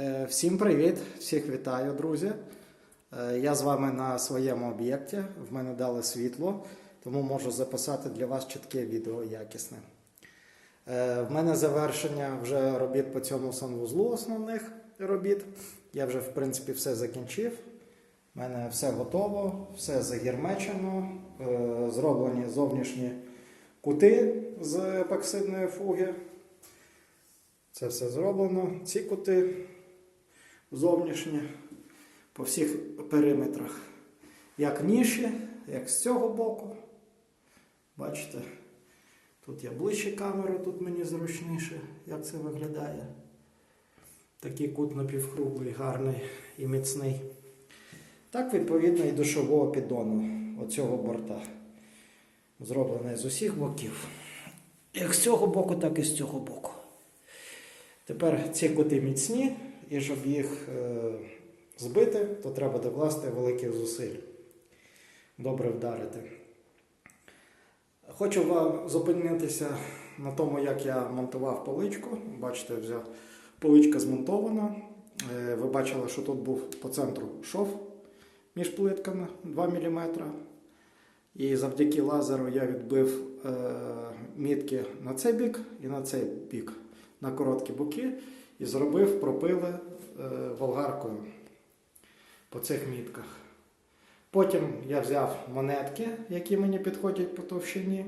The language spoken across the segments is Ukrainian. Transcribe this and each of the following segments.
Е, Всім привіт! Всіх вітаю, друзі. Е, Я з вами на своєму об'єкті. В мене дали світло, тому можу записати для вас чітке відео якісне. Е, В мене завершення вже робіт по цьому санвузлу основних робіт. Я вже, в принципі, все закінчив. У мене все готово, все загірмечено, зроблені зовнішні кути з епоксидної фуги. Це все зроблено. Ці кути зовнішні по всіх периметрах. Як ніші, як з цього боку. Бачите? Тут я ближче камеру, тут мені зручніше, як це виглядає. Такий кут напівкруглий, гарний і міцний. Так, відповідно, і душового піддону оцього борта. Зроблений з усіх боків. Як з цього боку, так і з цього боку. Тепер ці кути міцні, і щоб їх е, збити, то треба докласти великих зусиль. Добре вдарити. Хочу вам зупинитися на тому, як я монтував поличку. Бачите, взяв поличка змонтована. Е, Ви бачили, що тут був по центру шов між плитками 2 мм. І завдяки лазеру я відбив е, мітки на цей бік і на цей бік на короткі боки і зробив пропили е, болгаркою по цих мітках. Потім я взяв монетки, які мені підходять по товщині.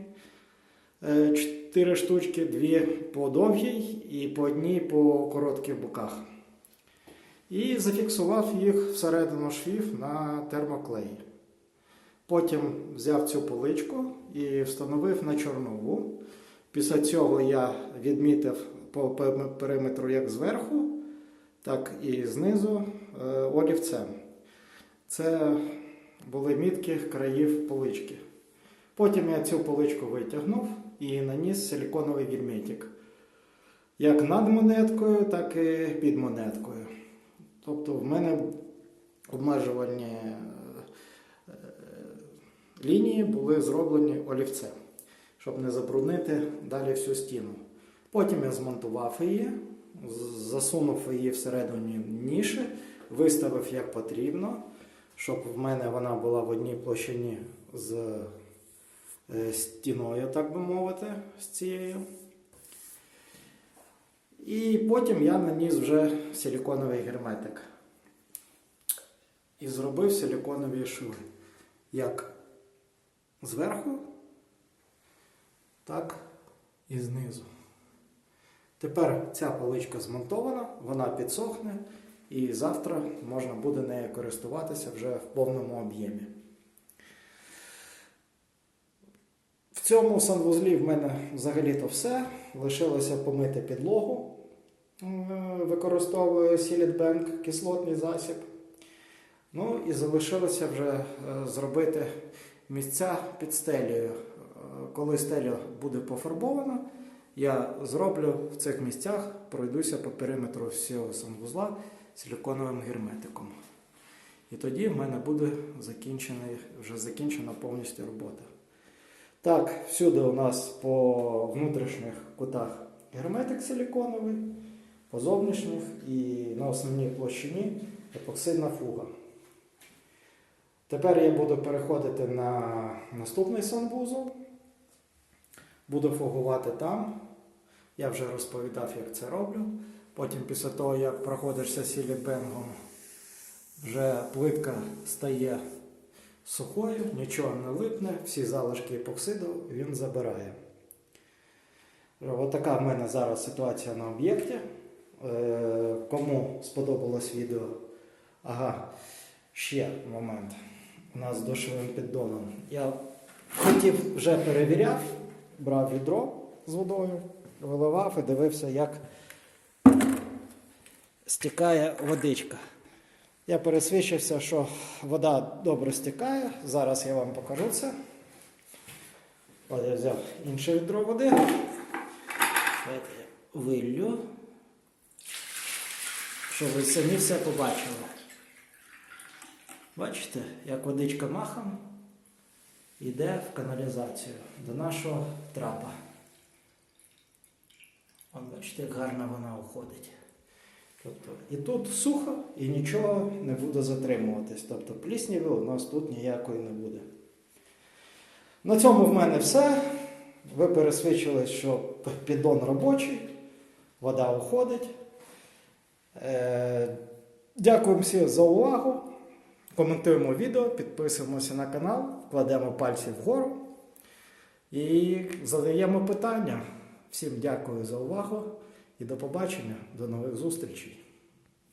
Е, Чотири штучки, дві по довгій і по одній по коротких боках. І зафіксував їх всередину швів на термоклеї. Потім взяв цю поличку і встановив на чорнову. Після цього я відмітив по периметру як зверху, так і знизу е, олівцем. Це були мітки країв полички. Потім я цю поличку витягнув і наніс силіконовий гельметик. Як над монеткою, так і під монеткою. Тобто в мене обмежувальні е, лінії були зроблені олівцем, щоб не забруднити далі всю стіну. Потім я змонтував її, засунув її всередині ніші, виставив як потрібно, щоб в мене вона була в одній площині з е, стіною, так би мовити, з цією. І потім я наніс вже силіконовий герметик. І зробив силіконові шви. Як зверху, так і знизу. Тепер ця поличка змонтована, вона підсохне, і завтра можна буде нею користуватися вже в повному об'ємі. В цьому санвузлі в мене взагалі-то все. Лишилося помити підлогу. Е, Використовую Сілітбенк, кислотний засіб. Ну і залишилося вже е, зробити місця під стелею. Е, Коли стеля буде пофарбована, я зроблю в цих місцях, пройдуся по периметру всього санвузла силіконовим герметиком. І тоді в мене буде вже закінчена повністю робота. Так, всюди у нас по внутрішніх кутах герметик силіконовий, по зовнішніх і на основній площині епоксидна фуга. Тепер я буду переходити на наступний санвузол. Буду фугувати там. Я вже розповідав, як це роблю. Потім, після того, як проходишся сілібенгом, вже плитка стає сухою, нічого не липне, всі залишки епоксиду він забирає. Ось така в мене зараз ситуація на об'єкті. Е, Кому сподобалось відео, ага, ще момент. У нас з піддоном. Я хотів вже перевіряв, брав відро з водою, виливав і дивився, як стікає водичка. Я пересвідчився, що вода добре стікає. Зараз я вам покажу це. От я взяв інше відро води. Давайте я виллю, щоб ви самі все побачили. Бачите, як водичка махом йде в каналізацію до нашого трапа. От бачите, як гарно вона уходить. Тобто, і тут сухо, і нічого не буде затримуватись. Тобто плісняви у нас тут ніякої не буде. На цьому в мене все. Ви пересвідчили, що піддон робочий, вода уходить. Е, Дякуємо всім за увагу. Коментуємо відео, підписуємося на канал, кладемо пальці вгору і задаємо питання. Всім дякую за увагу і до побачення, до нових зустрічей.